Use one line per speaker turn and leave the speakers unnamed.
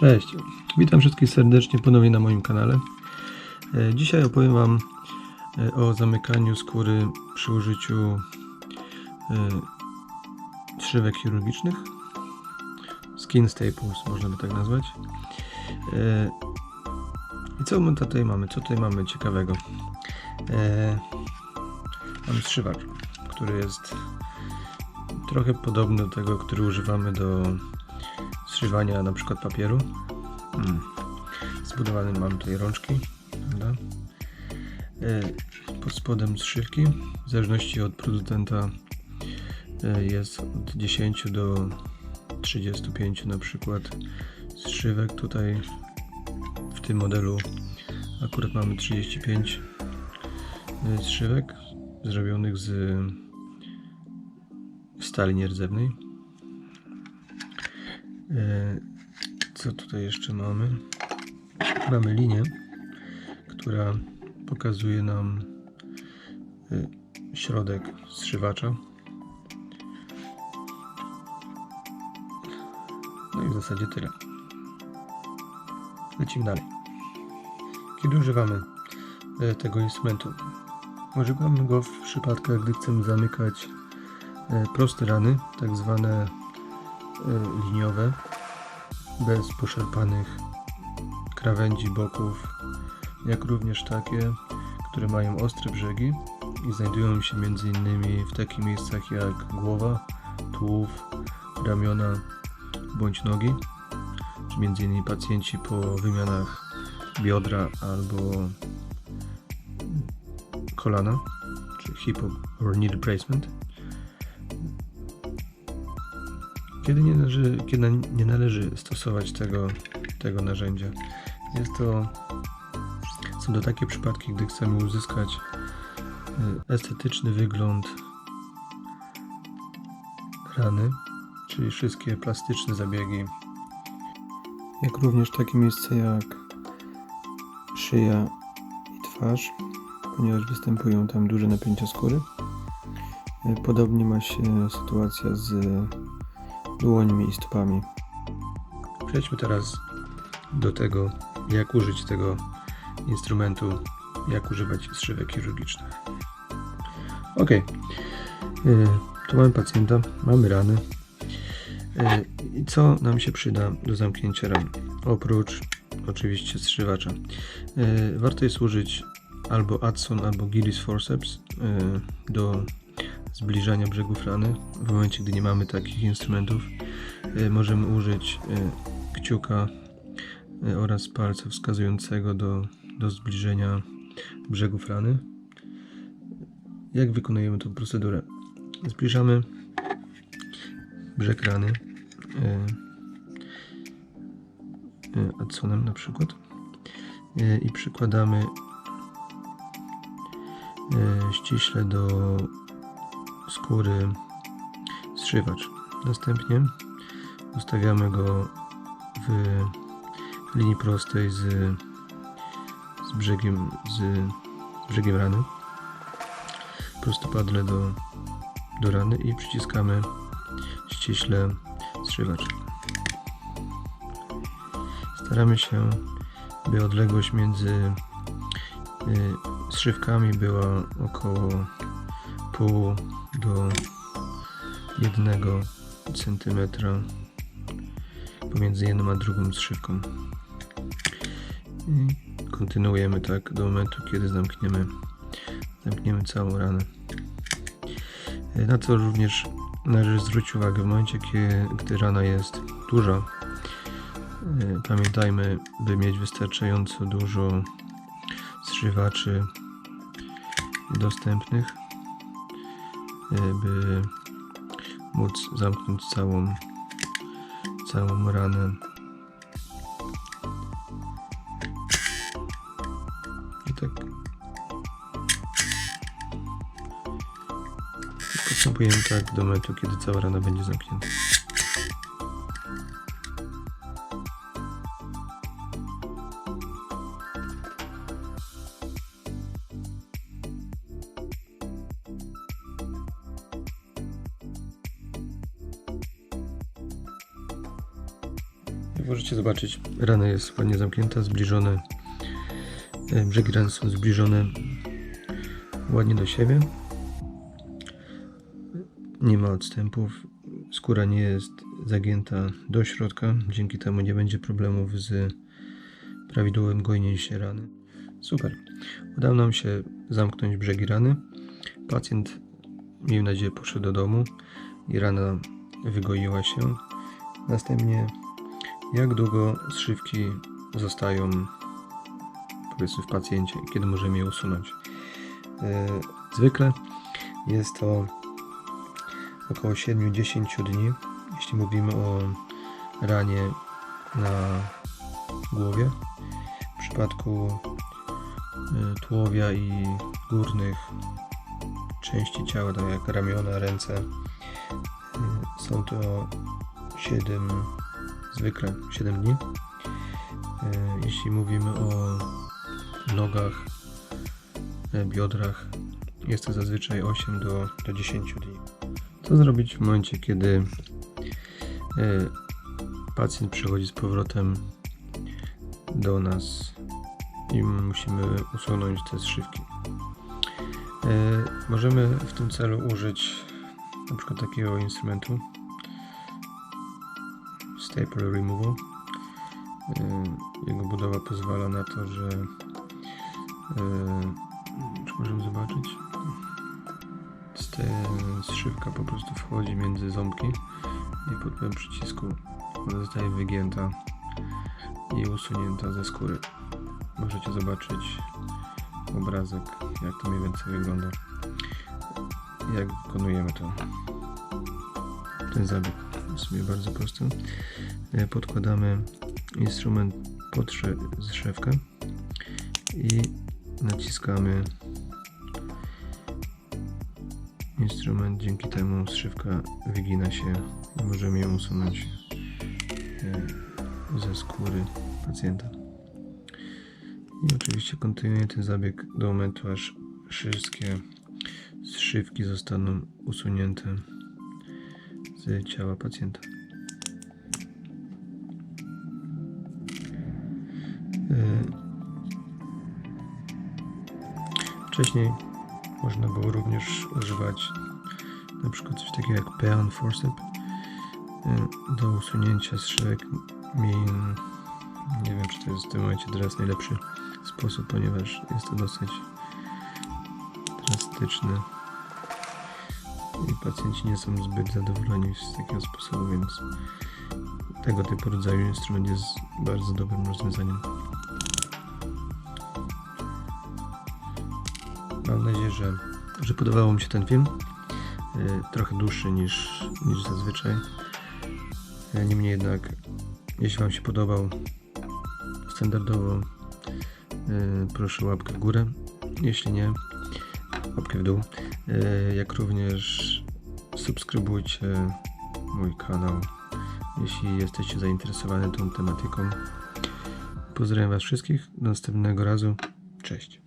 Cześć, witam wszystkich serdecznie ponownie na moim kanale. E, Dzisiaj opowiem Wam e, o zamykaniu skóry przy użyciu e, szywek chirurgicznych. Skin staples, można by tak nazwać. I co my tutaj mamy? Co tutaj mamy ciekawego? Mamy zszywacz, który jest trochę podobny do tego, który używamy do zszywania na przykład papieru. Mm. Zbudowany mam tutaj rączki, prawda? E, Pod spodem zszywki, w zależności od producenta e, jest od 10 do 35 na przykład zszywek. Tutaj w tym modelu akurat mamy 35 e, zszywek zrobionych z stali nierdzewnej. E, Co tutaj jeszcze mamy? Mamy linię, która pokazuje nam e, środek zszywacza. No i w zasadzie tyle. Lecimy dalej. Kiedy używamy e, tego instrumentu? Używamy go w przypadkach, gdy chcemy zamykać proste rany, tak zwane liniowe, bez poszarpanych krawędzi boków, jak również takie, które mają ostre brzegi i znajdują się innymi w takich miejscach jak głowa, tułów, ramiona bądź nogi, czy innymi pacjenci po wymianach biodra albo kolana, czy hip or knee replacement. Kiedy nie należy, kiedy nie należy stosować tego, tego narzędzia? Jest to, są to takie przypadki, gdy chcemy uzyskać y, estetyczny wygląd rany, czyli wszystkie plastyczne zabiegi, jak również takie miejsca jak szyja i twarz, ponieważ występują tam duże napięcia skóry. Y, Podobnie ma się sytuacja z dłońmi i stopami. Przejdźmy teraz do tego, jak użyć tego instrumentu, jak używać zszywek chirurgicznych. Ok, tu mamy pacjenta, mamy rany. Y, I co nam się przyda do zamknięcia ran? Oprócz oczywiście zszywacza. Y, Warto jest użyć albo Adson, albo Gillis Forceps y, do zbliżania brzegów rany. W momencie, gdy nie mamy takich instrumentów, y, możemy użyć y, kciuka y, oraz palca wskazującego do, do zbliżenia brzegów rany. Jak wykonujemy tą procedurę? Zbliżamy brzeg rany adsonem na przykład i przykładamy ściśle do skóry zszywacz. Następnie ustawiamy go w linii prostej z, z, brzegiem, z, brzegiem rany. Prostopadle do, do rany i przyciskamy ściśle zszywacz. Staramy się, by odległość między y, zszywkami była około pół do 1 cm pomiędzy jedną a drugą zszywką. I kontynuujemy tak do momentu, kiedy zamkniemy, zamkniemy całą ranę. Na co również należy zwrócić uwagę w momencie, gdy rana jest duża. e, Pamiętajmy, by mieć wystarczająco dużo zszywaczy dostępnych by móc zamknąć całą, całą ranę. I tak postępujemy tak do momentu, kiedy cała rana będzie zamknięta. Możecie zobaczyć, rana jest ładnie zamknięta, zbliżone. e, Brzegi ran są zbliżone ładnie do siebie. Nie ma odstępów. Skóra nie jest zagięta do środka. Dzięki temu nie będzie problemów z prawidłowym gojeniem się rany. Super. Udało nam się zamknąć brzegi rany. Pacjent, miejmy nadzieję, poszedł do domu i rana wygoiła się. Następnie, jak długo zszywki zostają powiedzmy w pacjencie, kiedy możemy je usunąć? Yy, Zwykle jest to około 7-10 dni, jeśli mówimy o ranie na głowie. W przypadku y, tułowia i górnych części ciała, tak jak ramiona, ręce, y, są to 7, zwykle 7 dni. Y, Jeśli mówimy o nogach, y, biodrach, jest to zazwyczaj 8 do, do 10 dni. Co zrobić w momencie, kiedy y, pacjent przychodzi z powrotem do nas i musimy usunąć te zszywki? E, Możemy w tym celu użyć na przykład takiego instrumentu Staple Removal. E, Jego budowa pozwala na to, że e, czy możemy zobaczyć? Zszywka po prostu wchodzi między ząbki i pod wpływem przycisku zostaje wygięta i usunięta ze skóry. Możecie zobaczyć obrazek, jak to mniej więcej wygląda. Jak wykonujemy to. Ten zabieg jest sobie bardzo prosty. E, Podkładamy instrument pod sze- zszewkę i naciskamy instrument. Dzięki temu zszywka wygina się i możemy ją usunąć e, ze skóry pacjenta. I oczywiście kontynuuję ten zabieg do momentu, aż wszystkie zszywki zostaną usunięte z ciała pacjenta. E, Wcześniej można było również używać na przykład coś takiego jak peon forcep e, do usunięcia zszywek min. Nie wiem, czy to jest w tym momencie teraz najlepszy sposób, ponieważ jest to dosyć drastyczne i pacjenci nie są zbyt zadowoleni z takiego sposobu, więc tego typu rodzaju instrument jest bardzo dobrym rozwiązaniem. Mam nadzieję, że, że podobał mi się ten film. E, Trochę dłuższy niż, niż zazwyczaj. E, Niemniej jednak, jeśli Wam się podobał, standardowo e, proszę łapkę w górę. Jeśli nie, łapkę w dół. E, Jak również subskrybujcie mój kanał, jeśli jesteście zainteresowani tą tematyką. Pozdrawiam Was wszystkich. Do następnego razu. Cześć.